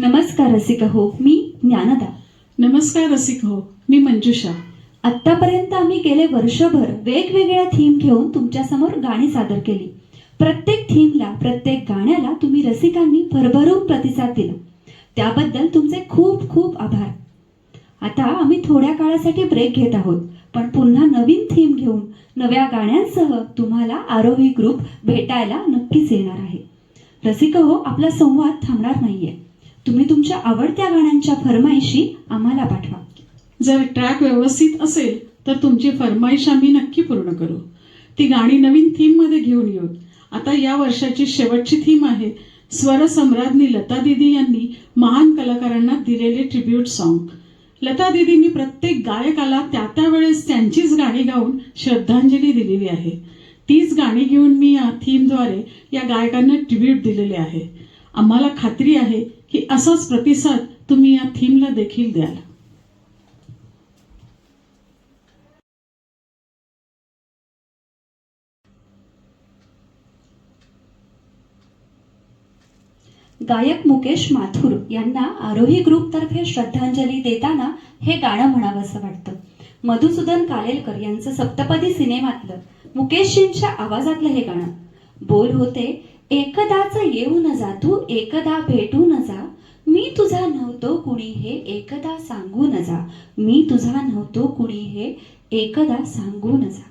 नमस्कार रसिक हो मी ज्ञानदा. नमस्कार रसिक हो मी मंजुषा. आत्तापर्यंत आम्ही गेले वर्षभर वेगवेगळ्या थीम घेऊन तुमच्यासमोर गाणी सादर केली. प्रत्येक थीमला प्रत्येक गाण्याला तुम्ही रसिकांनी भरभरून प्रतिसाद दिला. त्याबद्दल तुमचे खूप खूप आभार. आता आम्ही थोड्या काळासाठी ब्रेक घेत आहोत पण पुन्हा नवीन थीम घेऊन नव्या गाण्यांसह तुम्हाला आरोही ग्रुप भेटायला नक्कीच येणार आहे. रसिक हो आपला संवाद थांबणार नाहीये. तुम्ही तुमच्या आवडत्या गाण्यांच्या फरमाईशी आम्हाला पाठवा. जर ट्रॅक व्यवस्थित असेल तर तुमची फरमाईश आम्ही नक्की पूर्ण करू. ती गाणी नवीन थीममध्ये घेऊन येऊ आता या वर्षाची शेवटची थीम आहे स्वरसम्राज्ञी लता दिदी यांनी महान कलाकारांना दिलेले ट्रिब्यूट सॉन्ग लता दिदींनी प्रत्येक गायकाला त्या त्या वेळेस त्यांचीच गाणी गाऊन श्रद्धांजली दिलेली आहे. तीच गाणी घेऊन मी या थीमद्वारे या गायकांना ट्रिब्यूट दिलेले आहे. आम्हाला खात्री आहे की असाच प्रतिसाद तुम्ही या थीमला देखील द्याल. गायक मुकेश माथुर यांना आरोही ग्रुपतर्फे श्रद्धांजली देताना हे गाणं म्हणावंसं वाटतं. मधुसूदन कालेलकर यांचं सप्तपदी सिनेमातलं मुकेशजींच्या आवाजातलं हे गाणं. बोल होते एकदाच येऊ न जा तू एकदा भेटू न जा. मी तुझा नव्हतो कुणी हे एकदा सांगू न जा. मी तुझा नव्हतो कुणी हे एकदा सांगू न जा.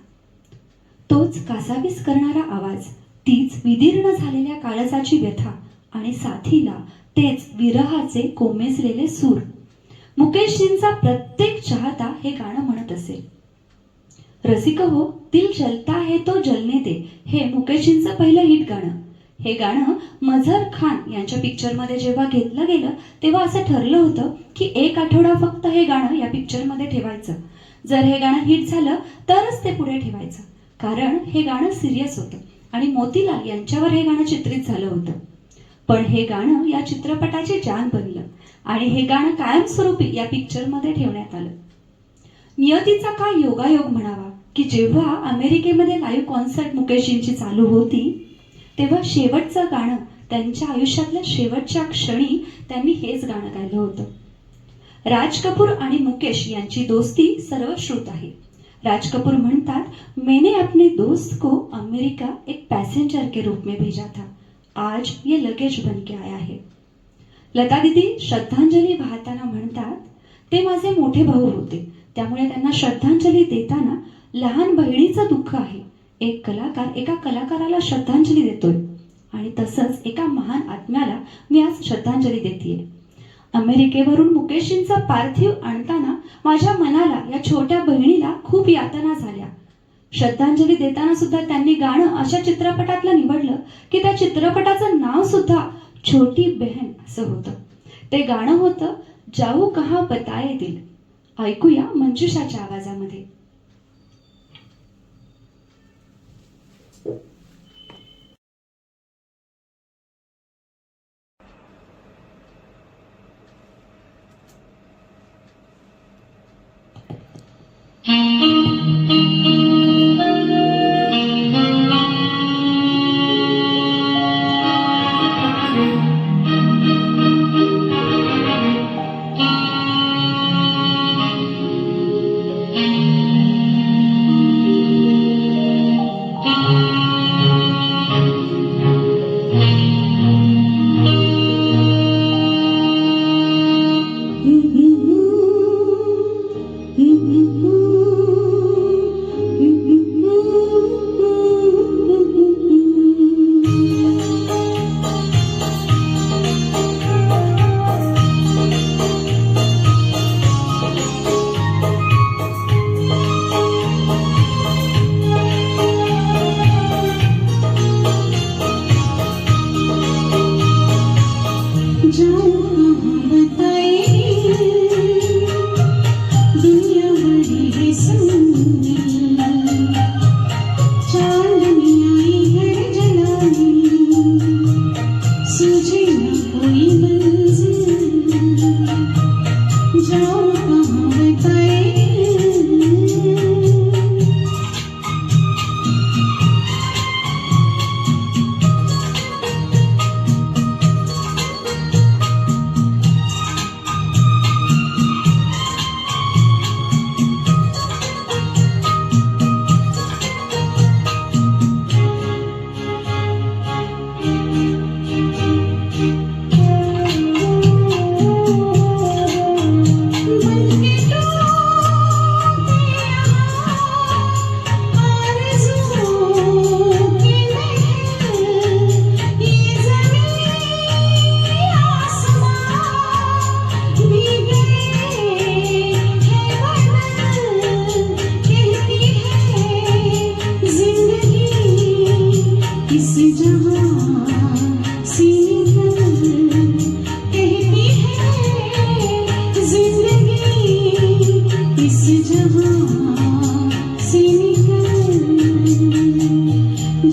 तोच कासावीस करणारा आवाज तीच विदीर्ण झालेल्या काळजाची व्यथा आणि साथीला तेच विरहाचे कोमेजलेले सूर. मुकेशजींचा प्रत्येक चाहता हे गाणं म्हणत असेल. रसिक हो दिल जलता है तो जलने दे हे मुकेशजींचं पहिलं हिट गाणं. हे गाणं मझर खान यांच्या पिक्चरमध्ये जेव्हा घेतलं गेलं तेव्हा असं ठरलं होतं की एक आठवडा फक्त हे गाणं या पिक्चरमध्ये ठेवायचं. जर हे गाणं हिट झालं तरच ते पुढे ठेवायचं. कारण हे गाणं सिरियस होतं आणि मोतीलाल यांच्यावर हे गाणं चित्रित झालं होतं. पण हे गाणं या चित्रपटाची जान बनलं आणि हे गाणं कायमस्वरूपी या पिक्चरमध्ये ठेवण्यात आलं. नियतीचा काय योगायोग म्हणावा की जेव्हा अमेरिकेमध्ये लाईव्ह कॉन्सर्ट मुकेशजींची चालू होती तेव्हा शेवटचं गाणं त्यांच्या आयुष्यातल्या शेवटच्या क्षणी त्यांनी हेच गाणं गायलं होतं. राज कपूर आणि मुकेश यांची दोस्ती सर्वश्रुत आहे. राज कपूर म्हणतात मैंने अपने दोस्त को अमेरिका एक पैसेंजर के रूप में भेजा था. आज ये लगेज बन के आया है. लता दीदी श्रद्धांजली वाहताना म्हणतात ते माझे मोठे भाऊ होते. त्यामुळे त्यांना श्रद्धांजली देताना लहान बहिणीचं दुःख आहे. एक कलाकार एका कलाकाराला श्रद्धांजली देतोय. आणि तसंच एका महान आत्म्याला मी आज श्रद्धांजली देते अमेरिकेवरून मुकेशजींचा पार्थिव आणताना माझ्या मनाला या छोट्या बहिणीला खूप यातना झाल्या. श्रद्धांजली देताना सुद्धा त्यांनी गाणं अशा चित्रपटातलं निवडलं की त्या चित्रपटाचं नाव सुद्धा छोटी बहन असं होतं. ते गाणं होतं जाऊ कहा बताये दिल. ऐकूया मंजुषाच्या आवाजामध्ये.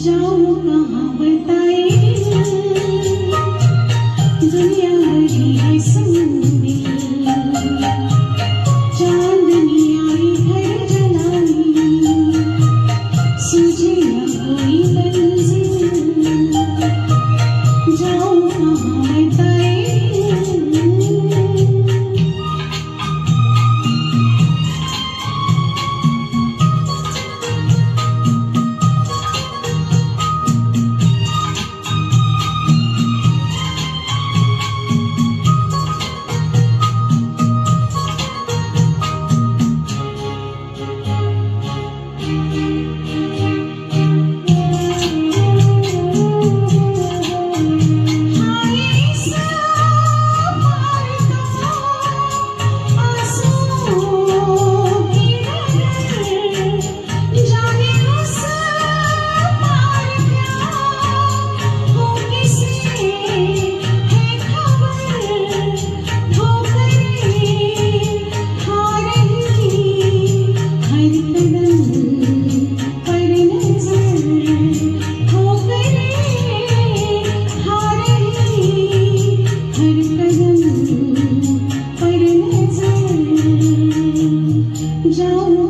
小 down